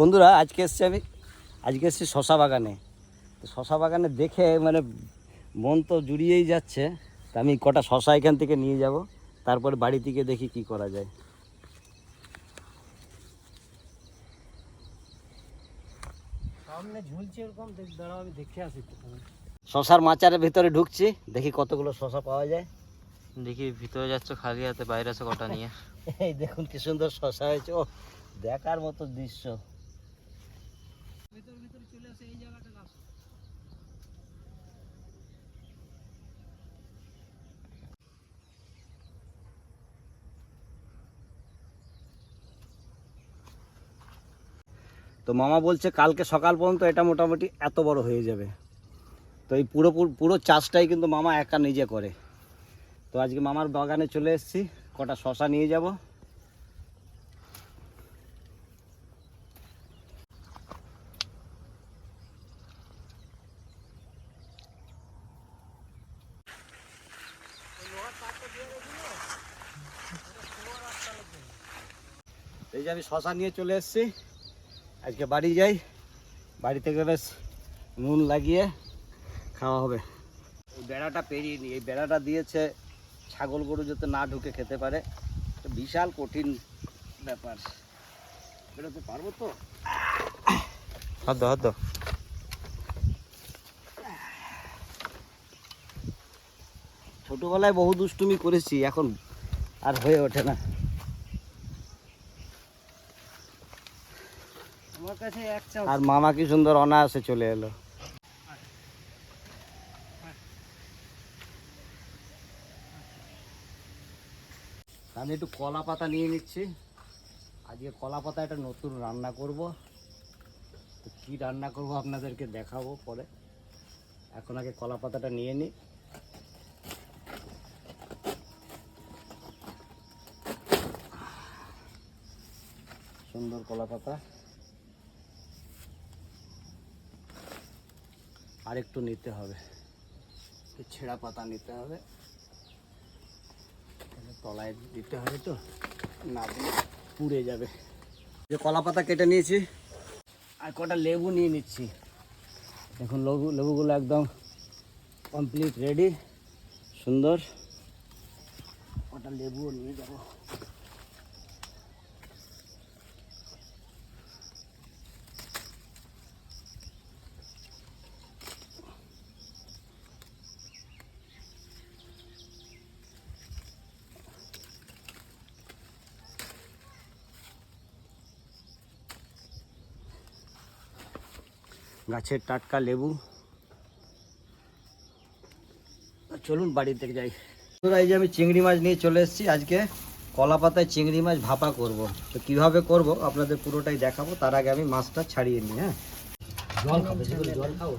বন্ধুরা আজকে এসছি আমি আজকে এসছি শশা বাগানে। তো শশা বাগানে দেখে মানে মন তো জুড়িয়েই যাচ্ছে তা আমি কটা শশা এখান থেকে নিয়ে যাব তারপরে বাড়ি থেকে দেখি কি করা যায়। সামনে ঝুলছে এরকম দাঁড়াও আমি দেখে আসি শশার মাচারের ভিতরে ঢুকছি দেখি কতগুলো শশা পাওয়া যায়। দেখি ভিতরে যাচ্ছ খালি হাতে বাইরে আছে কটা নিয়ে। এই দেখুন কি সুন্দর শশা হয়েছে ও দেখার মতো দৃশ্য ভিতর ভিতর চলে আসে এই জায়গাটা আসো তো মামা বলছে কালকে সকাল পর্যন্ত এটা মোটামুটি এত বড় হয়ে যাবে। তো এই পুরো পুরো- চাষটাই কিন্তু মামা একা নিজে করে। তো আজকে মামার বাগানে চলে এসেছি, কটা শশা নিয়ে যাব। এই যে আমি শশা নিয়ে চলে এসেছি। আজকে বাড়ি যাই। বাড়ি থেকে বেশ নুন লাগিয়ে খাওয়া হবে। এই বেড়াটা পেরিয়ে নি এই বেড়াটা দিয়েছে ছাগল গরু যাতে না ঢুকে খেতে পারে। বিশাল কঠিন ব্যাপার। বেরোতে পারব তো? হাত দাও হাত দাও। ছোটোবেলায় বহু দুষ্টুমি করেছি এখন আর হয়ে ওঠে না আমার কাছে এক চামচ আর মামা কি সুন্দর অনায়াসে চলে এলো। আমি একটু কলা পাতা নিয়ে নিচ্ছি। আজকে কলা পাতা একটা নতুন রান্না করব। তো কী রান্না করব আপনাদেরকে দেখাবো পরে। এখন আগে কলা পাতাটা নিয়ে নিই। সুন্দর কলা পাতা। আর একটু নিতে হবে। ছেঁড়া পাতা নিতে হবে। তলায় দিতে হবে তো না দিলে পুড়ে যাবে। যে কলা পাতা কেটে নিয়েছি। আর কটা লেবু নিয়ে নিচ্ছি। দেখুন লেবু লেবুগুলো একদম কমপ্লিট রেডি সুন্দর। কটা লেবুও নিয়ে যাব। গাছের টাটকা লেবু। চলুন বাড়ি থেকে যাই। এই যে আমি চিংড়ি মাছ নিয়ে চলে এসেছি। আজকে কলা পাতায় চিংড়ি মাছ ভাপা করব। তো কীভাবে করব আপনাদের পুরোটাই দেখাবো। তার আগে আমি মাছটা ছাড়িয়ে নিই হ্যাঁ? জল খাবে জল খাও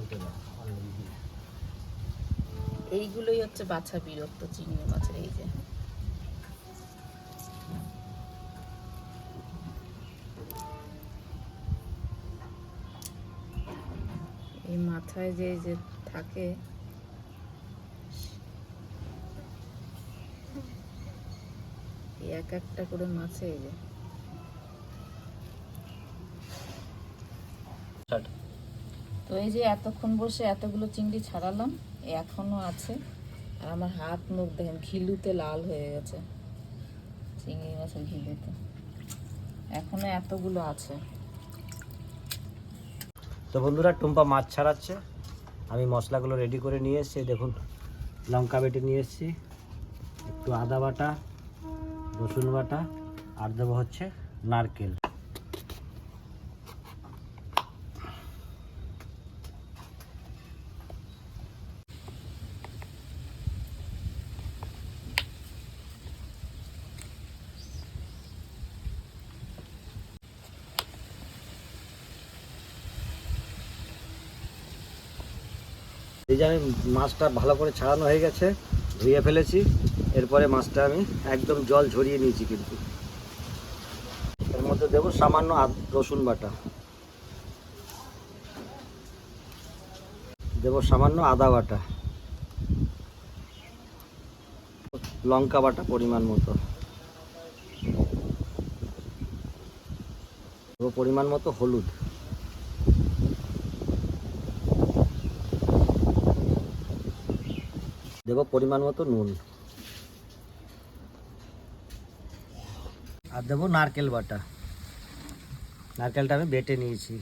এইগুলোই হচ্ছে বাছা বিরক্ত চিংড়ি মাছের এই যে। এই মাথায় যে যে থাকে। এক একটা করে মাছে এই যে। তো এই যে এতক্ষণ বসে এতগুলো চিংড়ি ছাড়ালাম এখনও আছে। আর আমার হাত মুখ দেখেন ঘিলুতে লাল হয়ে গেছে। চিংড়ি মাছের ঘিলুতে। এখনও এতগুলো আছে। তো বন্ধুরা, টুম্পা মাছ ছাড়াচ্ছে। আমি মশলাগুলো রেডি করে নিয়ে এসেছি। দেখুন, লঙ্কা বেটে নিয়ে এসেছি। একটু আদা বাটা, রসুন বাটা, আর দেবো হচ্ছে নারকেল। এই যে আমি মাছটা ভালো করে ছাড়ানো হয়ে গেছে, ধুয়ে ফেলেছি। এরপরে মাছটা আমি একদম জল ঝরিয়ে নিয়েছি কিন্তু। এর মধ্যে দেবো সামান্য রসুন বাটা। দেবো সামান্য আদা বাটা। লঙ্কা বাটা পরিমাণ মতো। পরিমাণ মতো হলুদ। দেবো পরিমাণ মতো নুন। আর দেবো নারকেল বাটা। নারকেলটা আমি বেটে নিয়েছি।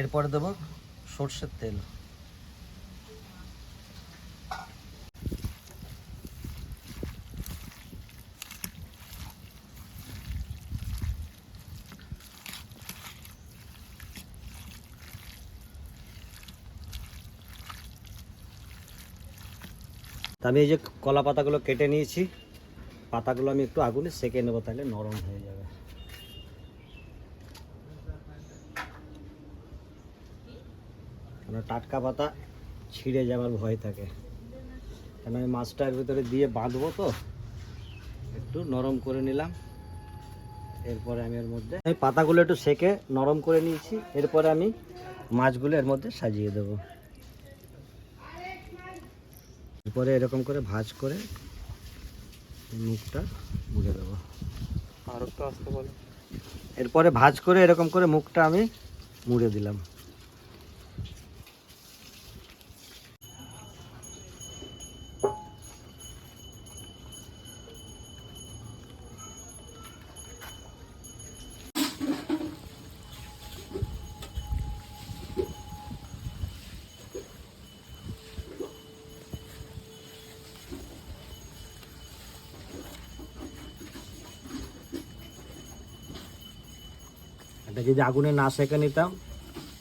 এরপরে দেবো সর্ষের তেল। তা আমি এই যে কলা পাতাগুলো কেটে নিয়েছি, পাতাগুলো আমি একটু আগুনে সেকে নেব, তাহলে নরম হয়ে যাবে। টাটকা পাতা ছিঁড়ে যাওয়ার ভয় থাকে। কেন আমি মাছটা এর ভিতরে দিয়ে বাঁধবো তো, একটু নরম করে নিলাম। এরপরে আমি এর মধ্যে আমি পাতাগুলো একটু সেকে নরম করে নিয়েছি, এরপরে আমি মাছগুলো এর মধ্যে সাজিয়ে দেবো। এরপরে এরকম করে ভাজ করে মুখটা মুড়ে দেবো। আর একটু আসতে বলো। এরপরে ভাজ করে এরকম করে মুখটা আমি মুড়ে দিলাম। যদি আগুনে না সেঁকে নিতাম,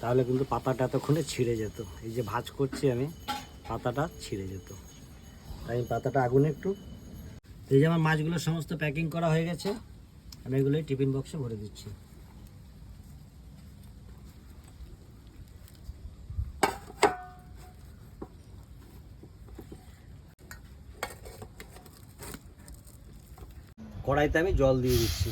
তাহলে কিন্তু পাতাটা এতক্ষণে ছিঁড়ে যেত। এই যে ভাজ করছি আমি, পাতাটা ছিঁড়ে যেত। তাই আমি পাতাটা আগুনে একটু এই যে আমার মাছগুলো সমস্ত প্যাকিং করা হয়ে গেছে, আমি এগুলো টিফিন বক্সে ভরে দিচ্ছি। কড়াইতে আমি জল দিয়ে দিচ্ছি।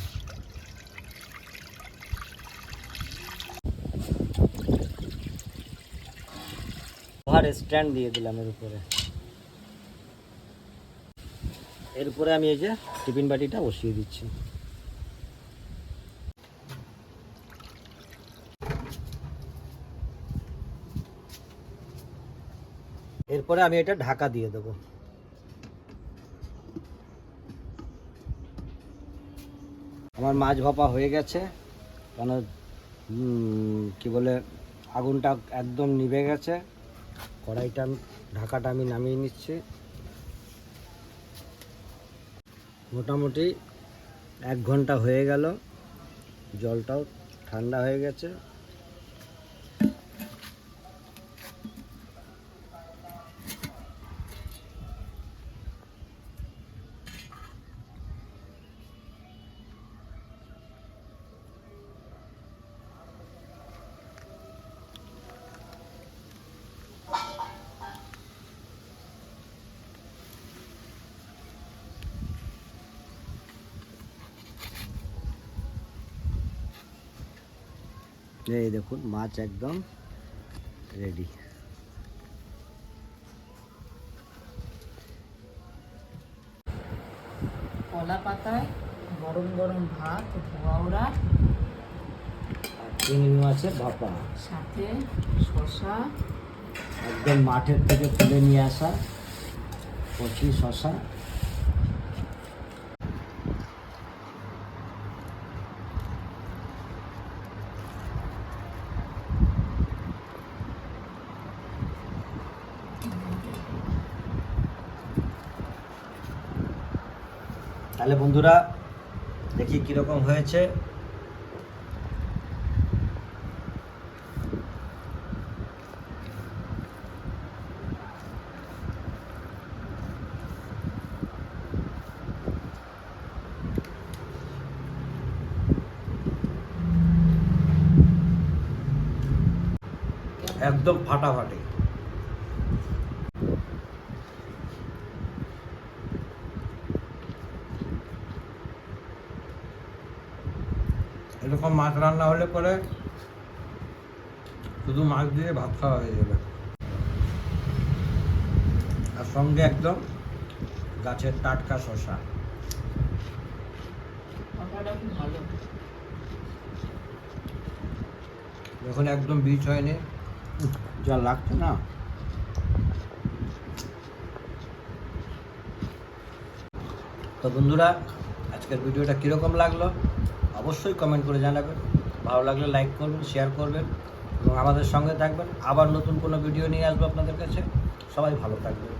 লোহার স্ট্যান্ড দিয়ে দিলাম এর উপরে। এর উপরে আমি এই যে টিফিন বাটিটা বসিয়ে দিচ্ছি। এরপরে আমি এটা ঢাকা দিয়ে দেবো। আমার মাছ ভাপা হয়ে গেছে। কেন কি বলে, আগুনটা একদম নিভে গেছে। কড়াইটা ঢাকাটা আমি নামিয়ে নিচ্ছি। মোটামুটি এক ঘণ্টা হয়ে গেল। জলটাও ঠান্ডা হয়ে গেছে। এই দেখুন মাছ একদম রেডি কলা পাতায় গরম গরম ভাত ধোয়াওড়া আর চিংড়ি মাছের ভাপা। সাথে শসা। একদম মাঠের থেকে তুলে নিয়ে আসা কচি শশা তাহলে বন্ধুরা দেখি কীরকম হয়েছে। একদম ফাটাফাটি এরকম মাছ রান্না হলে পরে শুধু মাছ দিয়ে ভাত খাওয়া হয়ে যাবে। আর সঙ্গে একদম গাছের টাটকা শশা এখন একদম বীজ হয়নি যা লাগছে না। তো বন্ধুরা আজকের ভিডিওটা কীরকম লাগল? অবশ্যই কমেন্ট করে জানাবেন। ভালো লাগলে লাইক করবেন শেয়ার করবেন এবং আমাদের সঙ্গে থাকবেন। আবার নতুন কোনো ভিডিও নিয়ে আসব আপনাদের কাছে। সবাই ভালো থাকবেন।